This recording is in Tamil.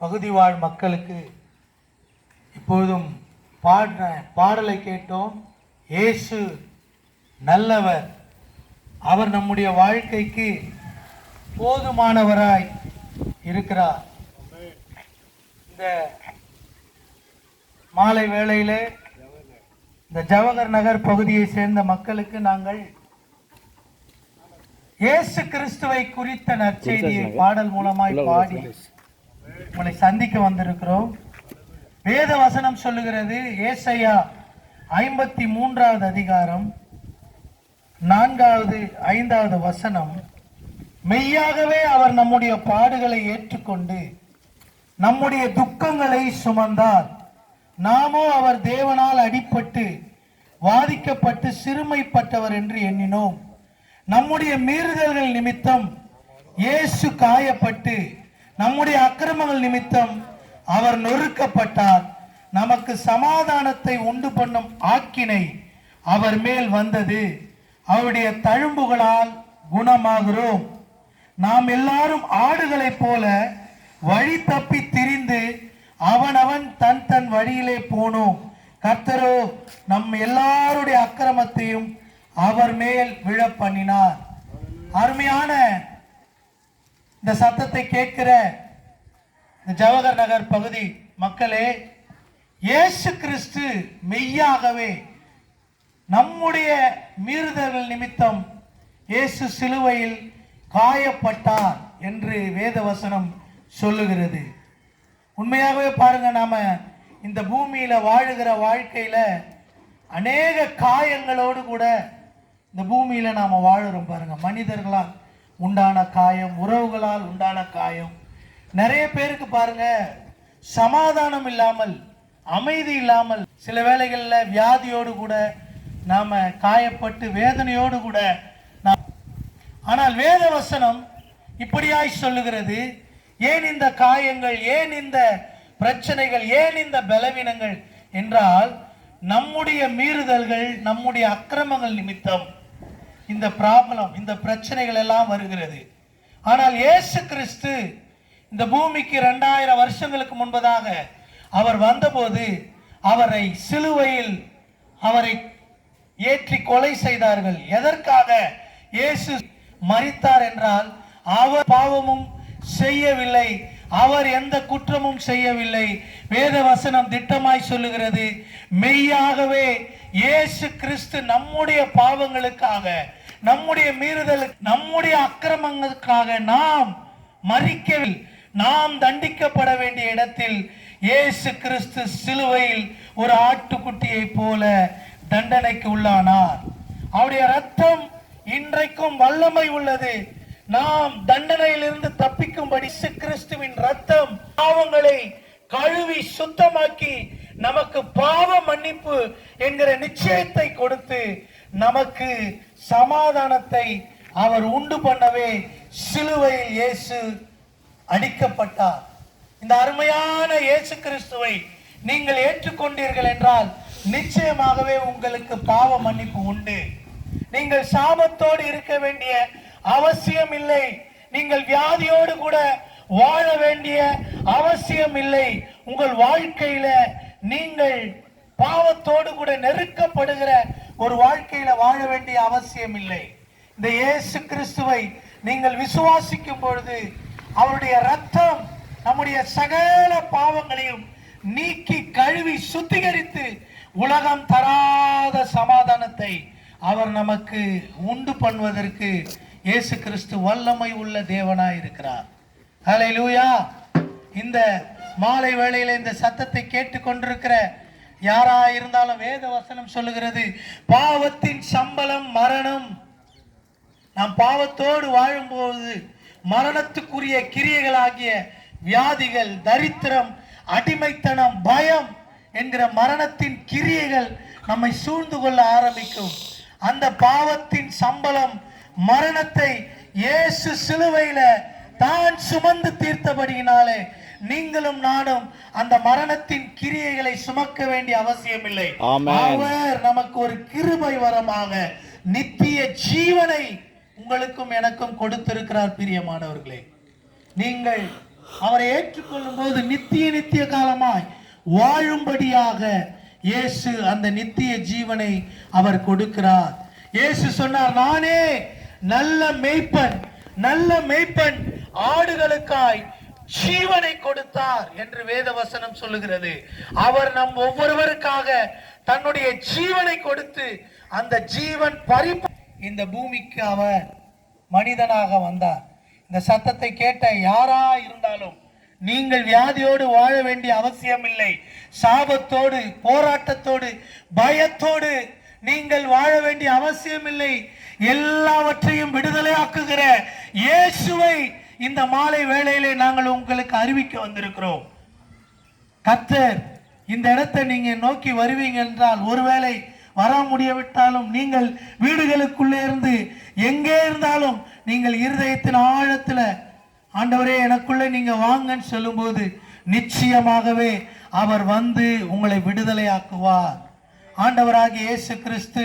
பகுதி வாழ் மக்களுக்கு இப்பொழுதும் பாடின பாடலை கேட்டோம். இயேசு நல்லவர். அவர் நம்முடைய வாழ்க்கைக்கு போதுமானவராய் இருக்கிறார். இந்த மாலை வேளையிலே இந்த ஜவஹர் நகர் பகுதியை சேர்ந்த மக்களுக்கு நாங்கள் இயேசு கிறிஸ்துவை குறித்த நற்செய்தியை பாடல் மூலமாய் பாடி உங்களை சந்திக்க வந்திருக்கிறோம். வேத வசனம் சொல்லுகிறது ஏசையா ஐம்பத்தி மூன்றாவது அதிகாரம் நான்காவது ஐந்தாவது வசனம். மெய்யாகவே அவர் நம்முடைய பாடுகளை ஏற்றுக்கொண்டு நம்முடைய துக்கங்களை சுமந்தார். நாமோ அவர் தேவனால் அடிப்பட்டு வாதிக்கப்பட்டு சிறுமைப்பட்டவர் என்று எண்ணினோம். நம்முடைய மீறுதல்கள் நிமித்தம் இயேசு காயப்பட்டு நம்முடைய அக்கிரமங்கள் நிமித்தம் அவர் நொறுக்கப்பட்டார். நமக்கு சமாதானத்தை உண்டு பண்ணும் ஆக்கினை அவர் மேல் வந்தது. அவருடைய தழும்புகளால் குணமாகிறோம். நாம் எல்லாரும் ஆடுகளைப் போல வழி தப்பி திரிந்து அவனவன் தன் தன் வழியிலே போனோம். கர்த்தரோ நம் எல்லாருடைய அக்கிரமத்தையும் அவர் மேல் விழ பண்ணினார் அருமையான இந்த சத்தத்தை கேட்கிற இந்த ஜவஹர் நகர் பகுதி மக்களே இயேசு கிறிஸ்து மெய்யாகவே நம்முடைய மீறுதல்கள் நிமித்தம் இயேசு சிலுவையில் காயப்பட்டார் என்று வேதவசனம் சொல்லுகிறது. உண்மையாகவே பாருங்க நாம இந்த பூமியில வாழுகிற வாழ்க்கையில அநேக காயங்களோடு கூட இந்த பூமியில நாம வாழுறோம் பாருங்க. மனிதர்களால் உண்டான காயம் உறவுகளால் உண்டான காயம். நிறைய பேருக்கு பாருங்க சமாதானம் இல்லாமல் அமைதி இல்லாமல் சில வேளைகளில் வியாதியோடு கூட நாம காயப்பட்டு வேதனையோடு கூட நாம் ஆனால் வேத வசனம் இப்படியாய் சொல்லுகிறது ஏன் இந்த காயங்கள் ஏன் இந்த பிரச்சனைகள் ஏன் இந்த பலவீனங்கள்? என்றால் நம்முடைய மீறுதல்கள் நம்முடைய அக்கிரமங்கள் நிமித்தம் இந்த ப்ராப்ளம் இந்த பிரச்சனைகள் எல்லாம் வருகிறது. ஆனால் இயேசு கிறிஸ்து இந்த பூமிக்கு ரெண்டாயிரம் வருஷங்களுக்கு முன்பதாக அவர் வந்தபோது அவரை சிலுவையில் அவரை ஏற்றி கொலை செய்தார்கள். எதற்காக? இயேசு மறித்தார் என்றால் அவர் பாவமும் செய்யவில்லை. அவர் எந்த குற்றமும் செய்யவில்லை. வேத வசனம் திட்டமாய் சொல்லுகிறது மெய்யாகவே இயேசு கிறிஸ்து நம்முடைய பாவங்களுக்காக நம்முடைய மீறுதலுக்கு நம்முடைய அக்கிரமங்களுக்காக நாம் மறிக்கவில் நாம் தண்டிக்கப்பட வேண்டிய இடத்தில் இயேசு கிறிஸ்து சிலுவையில் ஒரு ஆட்டுக்குட்டியை போல தண்டனைக்கு உள்ளானார். அவருடைய ரத்தம் இன்றைக்கும் வல்லமை உள்ளது. நாம் தண்டனையிலிருந்து தப்பிக்கும்படி கிறிஸ்துவின் ரத்தம் பாவங்களை கழுவி சுத்தமாக்கி நமக்கு பாவ மன்னிப்பு என்கிற நிச்சயத்தை கொடுத்து நமக்கு சமாதானத்தை அவர் உண்டு பண்ணவே சிலுவையில் இயேசு அடிக்கப்பட்டார். இந்த அருமையான இயேசு கிறிஸ்துவை நீங்கள் ஏற்றுக்கொண்டீர்கள் என்றால் நிச்சயமாகவே உங்களுக்கு பாவ மன்னிப்பு உண்டு. நீங்கள் சாபத்தோடு இருக்க வேண்டிய அவசியம் இல்லை நீங்கள் வியாதியோடு கூட வாழ வேண்டிய அவசியம் இல்லை உங்கள் வாழ்க்கையில நீங்கள் பாவத்தோடு கூட நெருக்கப்படுகிற ஒரு வாழ்க்கையில வாழ வேண்டிய அவசியம் இல்லை இந்த இயேசு கிறிஸ்துவை நீங்கள் விசுவாசிக்கும் பொழுது அவருடைய ரத்தம் நம்முடைய சகல பாவங்களையும் நீக்கி கழுவி சுத்திகரித்து உலகம் தராத சமாதானத்தை அவர் நமக்கு உண்டு பண்ணுவதற்கு இயேசு கிறிஸ்து வல்லமை உள்ள தேவனாய் இருக்கிறார் லூயா இந்த மாலை வேளையில் இந்த சத்தத்தை கேட்டுக்கொண்டிருக்கிற யாரா இருந்தாலும் வேத வசனம் சொல்லுகிறது பாவத்தின் சம்பளம் மரணம். நாம் பாவத்தோடு வாழும்போது மரணத்துக்குரிய கிரியைகளாகிய வியாதிகள் தரித்திரம் அடிமைத்தனம் பயம் என்கிற மரணத்தின் கிரியைகள் நம்மை சூழ்ந்து கொள்ள ஆரம்பிக்கும். அந்த பாவத்தின் சம்பளம் மரணத்தை இயேசு சிலுவையில தான் சுமந்து தீர்த்தபடியினாலே நீங்களும் நானும் அந்த மரணத்தின் கிரியைகளை சுமக்க வேண்டிய அவசியம் இல்லை. அவர் நமக்கு ஒரு கிருபை வரமாக நித்திய ஜீவனை உங்களுக்கும் எனக்கும் கொடுத்திருக்கிறார் பிரியமானவர்களே. நீங்கள் அவரை ஏற்றுக்கொள்ளும் போது நித்திய நித்திய காலமாய் வாழும்படியாக இயேசு அந்த நித்திய ஜீவனை அவர் கொடுக்கிறார். இயேசு சொன்னார் நானே நல்ல மெய்ப்பன் நல்ல மெய்ப்பன் ஆடுகளுக்காய் ஜீவனை கொடுத்தார் என்று வேத வசனம் சொல்லுகிறது. அவர் நம் ஒவ்வொருவருக்காக தன்னுடைய ஜீவனை கொடுத்து அந்த ஜீவன் பறிப்பு இந்த பூமிக்கு அவர் மனிதனாக வந்தார். இந்த சத்தத்தை கேட்ட யாரா இருந்தாலும் நீங்கள் வியாதியோடு வாழ வேண்டிய அவசியம் இல்லை சாபத்தோடு போராட்டத்தோடு பயத்தோடு நீங்கள் வாழ வேண்டிய அவசியம் இல்லை எல்லாவற்றையும் விடுதலையாக்குகிற இயேசுவை இந்த மாலை வேளையிலே நாங்கள் உங்களுக்கு அறிவிக்க வந்திருக்கிறோம். கத்தர் இந்த இடத்தை நீங்க நோக்கி வருவீங்க என்றால் ஒருவேளை வர முடியவிட்டாலும் நீங்கள் வீடுகளுக்குள்ளே இருந்து எங்கே இருந்தாலும் நீங்கள் இருதயத்தின் ஆழத்துல ஆண்டவரே எனக்குள்ளே நீங்க வாங்கன்னு சொல்லும்போது நிச்சயமாகவே அவர் வந்து உங்களை விடுதலையாக்குவார். ஆண்டவராகிய இயேசு கிறிஸ்து